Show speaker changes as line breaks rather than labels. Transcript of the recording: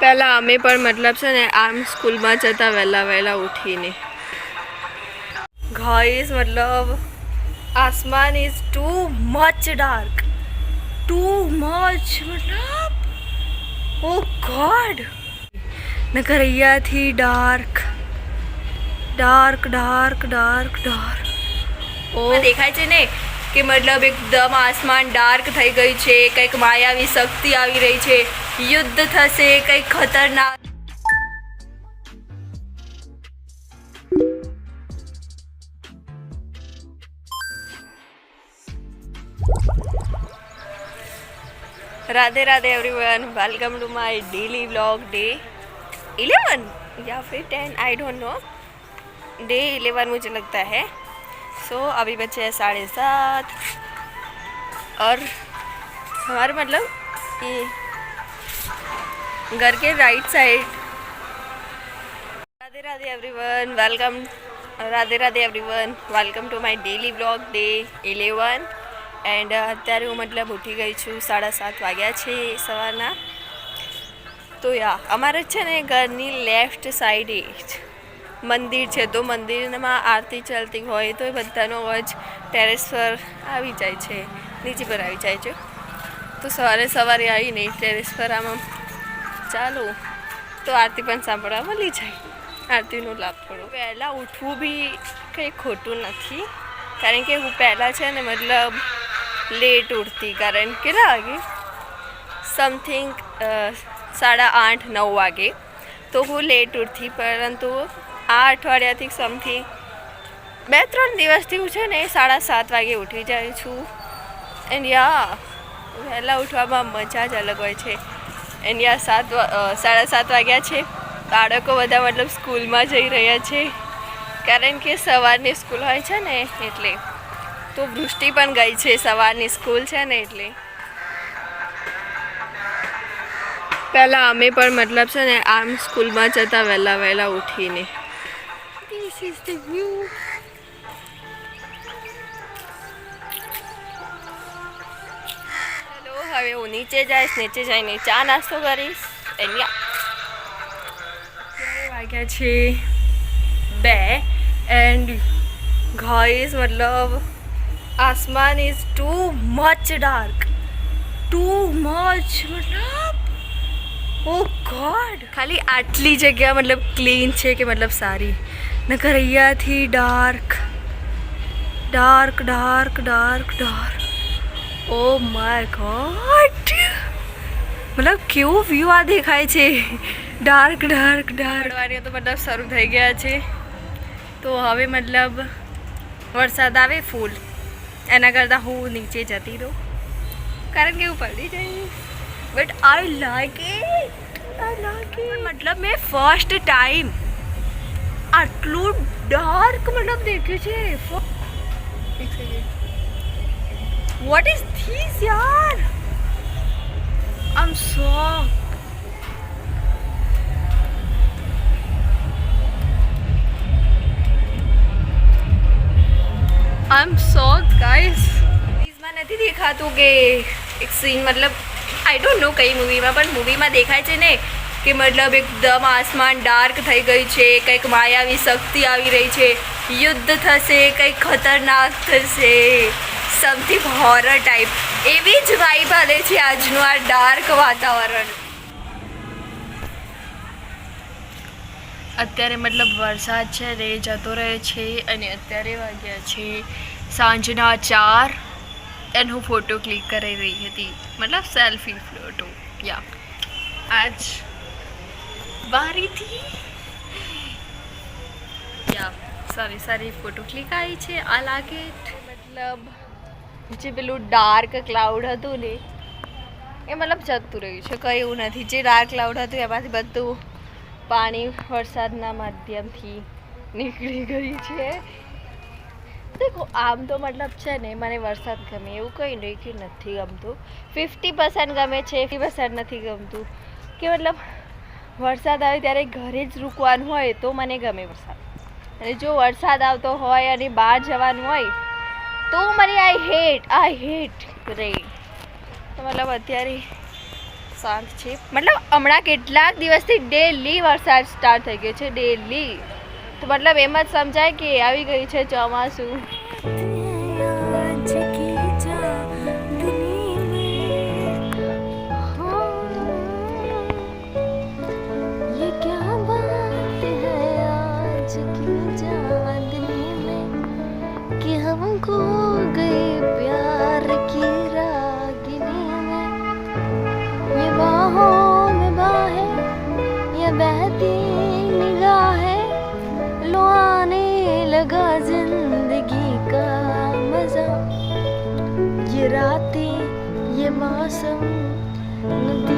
પહેલાં અમે પણ મતલબ છે ને આમ સ્કૂલમાં જતા વહેલા વહેલા ઉઠીને. ગાઈસ મતલબ આસમાન is too much dark too much મતલબ ઓ ગોડ નકર અહીંયાથી dark dark dark dark dark ઓ દેખાય છે ને? કે મતલબ એકદમ આસમાન ડાર્ક થઈ ગઈ છે કંઈક માયાવી શક્તિ આવી રહી છે યુદ્ધ થશે કંઈક ખતરનાક Radhe Radhe everyone welcome to my daily vlog day 11 या फिर 10 आई डोंट नो डे 11 मुझे लगता है सो so, अभी बचे हैं साढ़े सात और हमारे मतलब ये घर के right side Radhe Radhe everyone welcome Radhe Radhe everyone welcome to my daily blog day eleven and અત્યારે હું મતલબ ઉઠી ગઈ છું સાડા સાત વાગ્યા છે સવારના તો યા અમારે છે ને ઘરની લેફ્ટ સાઈડે જ મંદિર છે, તો મંદિરમાં આરતી ચાલતી હોય, તો એ બધાનો અવાજ ટેરેસ પર આવી જાય છે, નીચે પર આવી જાય છે. તો સવારે સવારે આવીને ટેરેસ પર આમ ચાલુ, તો આરતી પણ સાંભળવા મળી જાય. આરતીનો લાભ પડો પહેલાં ઉઠવું બી કંઈ ખોટું નથી, કારણ કે હું પહેલાં છે ને મતલબ લેટ ઉઠતી, કારણ કેટલા વાગે? સમથિંગ સાડા આઠ, નવ વાગે. તો હું લેટ ઉઠતી, પરંતુ આ અઠવાડિયાથી સમથિંગ બે ત્રણ દિવસથી હું છે ને સાડા સાત વાગે ઉઠી જાઉં છું. એન્ડ યા વહેલા ઉઠવામાં મજા જ અલગ હોય છે. એન્ડ યા સાત સાડા સાત વાગ્યા છે. બાળકો બધા મતલબ સ્કૂલમાં જઈ રહ્યા છે. કારણ કે સવારની સ્કૂલ હોય છે ને એટલે. તો વૃષ્ટિ પણ ગઈ છે, સવારની સ્કૂલ છે ને એટલે. પહેલાં અમે પણ મતલબ છે ને આમ સ્કૂલમાં જતા વહેલા વહેલા ઉઠીને. ઇઝ ધ વ્યૂ હેલો હવે હું નીચે જઈશ નીચે જઈને ચા નાસ્તો કરીશ. એન્ડ વાગ્યા છે? બે. એન્ડ ગાઈસ મતલબ આસમાન is too much dark too much મતલબ ઓ ગોડ ખાલી આટલી જગ્યા મતલબ ક્લીન છે કે મતલબ સારી? નકર અહીંયાથી dark. Dark dark dark dark. Oh my god મતલબ કેવું વ્યૂ આ દેખાય છે? Dark dark dark. વાળીઓ તો મતલબ શરૂ થઈ ગયા છે. તો હવે મતલબ વરસાદ આવે ફૂલ. એના કરતાં હું નીચે જતી રહું. કારણ કે હું પડી જઈશ but I like it I like it મતલબ મેં ફર્સ્ટ ટાઈમ આટલું ડાર્ક મતલબ દેખ્યું છે. વોટ ઇઝ ધીસ યાર? આઈ એમ shocked. આઈ એમ shocked, guys. મૂવીઝમાં નથી દેખાતું કે એક સીન મતલબ આઈ ડોન્ટ નો કઈ મૂવીમાં પણ મૂવીમાં દેખાય છે ને કે મતલબ એકદમ આસમાન ડાર્ક થઈ ગઈ છે, કંઈક માયાવી શક્તિ આવી રહી છે. યુદ્ધ થશે, કંઈક ખતરનાક થશે. સમથિંગ હોરર ટાઈપ એવી જ વાઈબ આવે છે આજનું આ ડાર્ક વાતાવરણ. અત્યારે મતલબ વરસાદ છે ને જતો રહે છે અને અત્યારે વાગ્યા છે સાંજના ચાર. એન્ડ હું ફોટો ક્લિક કરી રહી હતી. મતલબ સેલ્ફી ફોટો યા આજ બારીથી. સારી સારી ફોટો ક્લિક આવી છે. આ લાગે મતલબ જે પેલું ડાર્ક ક્લાઉડ હતું ને, એ મતલબ જતું રહ્યું છે, કંઈ એવું નથી. જે ડાર્ક ક્લાઉડ હતું, એમાંથી બધું પાણી વરસાદના માધ્યમથી નીકળી ગયું છે. દેખો, આમ તો મતલબ છે ને, મને વરસાદ ગમે, એવું કંઈ નહીં કે નથી ગમતું. ફિફ્ટી પર્સન્ટ ગમે છે ફિફ્ટી પર્સન્ટ નથી ગમતું. કે મતલબ વરસાદ આવે ત્યારે ઘરે જ રૂકવાનું હોય તો મને ગમે વરસાદ. અને જો વરસાદ આવતો હોય અને બહાર જવાનું હોય, તો મને I hate I hate rain તો મતલબ અત્યારે શાંત છે. મતલબ હમણાં કેટલાક દિવસથી ડેલી વરસાદ સ્ટાર્ટ થઈ ગયો છે ડેલી તો મતલબ એમ જ સમજાય કે આવી ગઈ છે ચોમાસું.
कि हम खो गए प्यार की रागिनी में। ये बाहों में बाहें ये बहती निगाहें लो आने लगा ज़िंदगी का मज़ा। ये रातें, ये मौसम, नदी